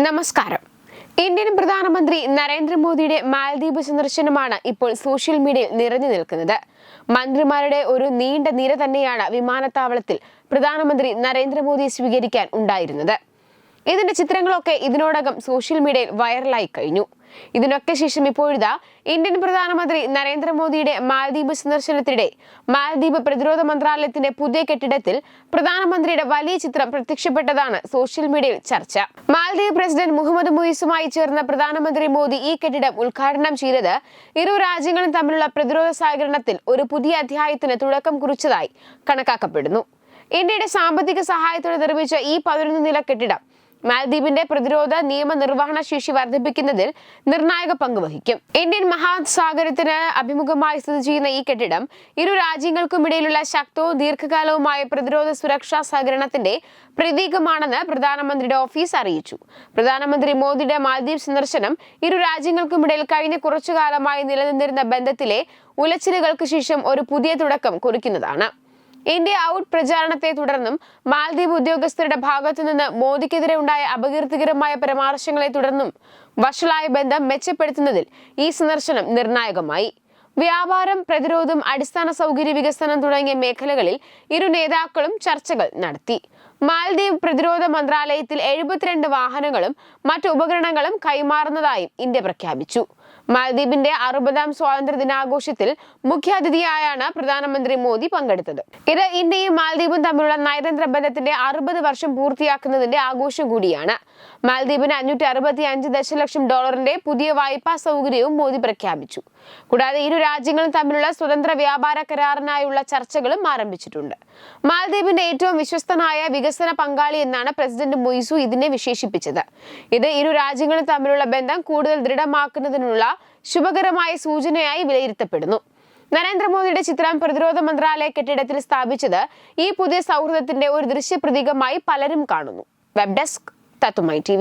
നമസ്കാരം. ഇന്ത്യൻ പ്രധാനമന്ത്രി നരേന്ദ്രമോദിയുടെ മാലദ്വീപ് സന്ദർശനമാണ് ഇപ്പോൾ സോഷ്യൽ മീഡിയയിൽ നിറഞ്ഞു നിൽക്കുന്നത്. മന്ത്രിമാരുടെ ഒരു നീണ്ട നിര തന്നെയാണ് വിമാനത്താവളത്തിൽ പ്രധാനമന്ത്രി നരേന്ദ്രമോദിയെ സ്വീകരിക്കാൻ ഉണ്ടായിരുന്നത്. ഇതിന്റെ ചിത്രങ്ങളൊക്കെ ഇതിനോടകം സോഷ്യൽ മീഡിയയിൽ വൈറലായി കഴിഞ്ഞു. ഇതിനൊക്കെ ശേഷം ഇപ്പോഴിതാ ഇന്ത്യൻ പ്രധാനമന്ത്രി നരേന്ദ്രമോദിയുടെ മാലദ്വീപ് സന്ദർശനത്തിനിടെ മാലദ്വീപ് പ്രതിരോധ മന്ത്രാലയത്തിന്റെ പുതിയ കെട്ടിടത്തിൽ പ്രധാനമന്ത്രിയുടെ വലിയ ചിത്രം പ്രത്യക്ഷപ്പെട്ടതാണ് സോഷ്യൽ മീഡിയയിൽ ചർച്ച. മാലദ്വീപ് പ്രസിഡന്റ് മുഹമ്മദ് മുയിസുമായി ചേർന്ന പ്രധാനമന്ത്രി മോദി ഈ കെട്ടിടം ഉദ്ഘാടനം ചെയ്തത് ഇരു രാജ്യങ്ങളും തമ്മിലുള്ള പ്രതിരോധ സഹകരണത്തിൽ ഒരു പുതിയ അധ്യായത്തിന് തുടക്കം കുറിച്ചതായി കണക്കാക്കപ്പെടുന്നു. ഇന്ത്യയുടെ സാമ്പത്തിക സഹായത്തോടെ നിർമ്മിച്ച ഈ പതിനൊന്ന് നില കെട്ടിടം മാലദ്വീപിന്റെ പ്രതിരോധ നിയമനിർവഹണ ശേഷി വർദ്ധിപ്പിക്കുന്നതിൽ നിർണായക പങ്ക് വഹിക്കും. ഇന്ത്യൻ മഹാസാഗരത്തിന് അഭിമുഖമായി സ്ഥിതി ചെയ്യുന്ന ഈ കെട്ടിടം ഇരു രാജ്യങ്ങൾക്കുമിടയിലുള്ള ശക്തവും ദീർഘകാലവുമായ പ്രതിരോധ സുരക്ഷാ സഹകരണത്തിന്റെ പ്രതീകമാണെന്ന് പ്രധാനമന്ത്രിയുടെ ഓഫീസ് അറിയിച്ചു. പ്രധാനമന്ത്രി മോദിയുടെ മാലദ്വീപ് സന്ദർശനം ഇരു രാജ്യങ്ങൾക്കുമിടയിൽ കഴിഞ്ഞ കുറച്ചു കാലമായി നിലനിന്നിരുന്ന ബന്ധത്തിലെ ഉലച്ചിലുകൾക്ക് ശേഷം ഒരു പുതിയ തുടക്കം കുറിക്കുന്നതാണ്. ഇന്ത്യ ഔട്ട് പ്രചാരണത്തെ തുടർന്നും മാലദ്വീപ് ഉദ്യോഗസ്ഥരുടെ ഭാഗത്തു നിന്ന് മോദിക്കെതിരെ ഉണ്ടായ അപകീർത്തികരമായ പരാമർശങ്ങളെ തുടർന്നും വഷളായ ബന്ധം മെച്ചപ്പെടുത്തുന്നതിൽ ഈ സന്ദർശനം നിർണായകമായി. വ്യാപാരം പ്രതിരോധം അടിസ്ഥാന സൗകര്യ വികസനം തുടങ്ങിയ മേഖലകളിൽ ഇരു നേതാക്കളും ചർച്ചകൾ നടത്തി. മാലദ്വീപ് പ്രതിരോധ മന്ത്രാലയത്തിൽ എഴുപത്തിരണ്ട് വാഹനങ്ങളും മറ്റു ഉപകരണങ്ങളും കൈമാറുന്നതായും ഇന്ത്യ പ്രഖ്യാപിച്ചു. മാലദ്വീപിന്റെ അറുപതാം സ്വാതന്ത്ര്യ ദിനാഘോഷത്തിൽ മുഖ്യാതിഥിയായാണ് പ്രധാനമന്ത്രി മോദി പങ്കെടുത്തത്. ഇത് ഇന്ത്യയും മാലദ്വീപും തമ്മിലുള്ള നയതന്ത്ര ബന്ധത്തിന്റെ അറുപത് വർഷം പൂർത്തിയാക്കുന്നതിന്റെ ആഘോഷം കൂടിയാണ്. മാലദ്വീപിന് അഞ്ഞൂറ്റി ദശലക്ഷം ഡോളറിന്റെ പുതിയ വായ്പാ സൗകര്യവും മോദി പ്രഖ്യാപിച്ചു. കൂടാതെ ഇരു രാജ്യങ്ങളും തമ്മിലുള്ള സ്വതന്ത്ര വ്യാപാര കരാറിനായുള്ള ചർച്ചകളും ആരംഭിച്ചിട്ടുണ്ട്. മാലദ്വീപിന്റെ ഏറ്റവും വിശ്വസ്തനായ വികസന പങ്കാളി എന്നാണ് പ്രസിഡന്റ് മൊയ്സു ഇതിനെ വിശേഷിപ്പിച്ചത്. ഇത് ഇരു രാജ്യങ്ങളും തമ്മിലുള്ള ബന്ധം കൂടുതൽ ദൃഢമാക്കുന്നതിനുള്ള ശുഭകരമായ സൂചനയായി വിലയിരുത്തപ്പെടുന്നു. നരേന്ദ്രമോദിയുടെ ചിത്രം പ്രതിരോധ മന്ത്രാലയ കെട്ടിടത്തിൽ സ്ഥാപിച്ചത് ഈ പുതിയ സൗഹൃദത്തിന്റെ ഒരു ദൃശ്യ പ്രതീകമായി പലരും കാണുന്നു. Web desk തത്തുമായി T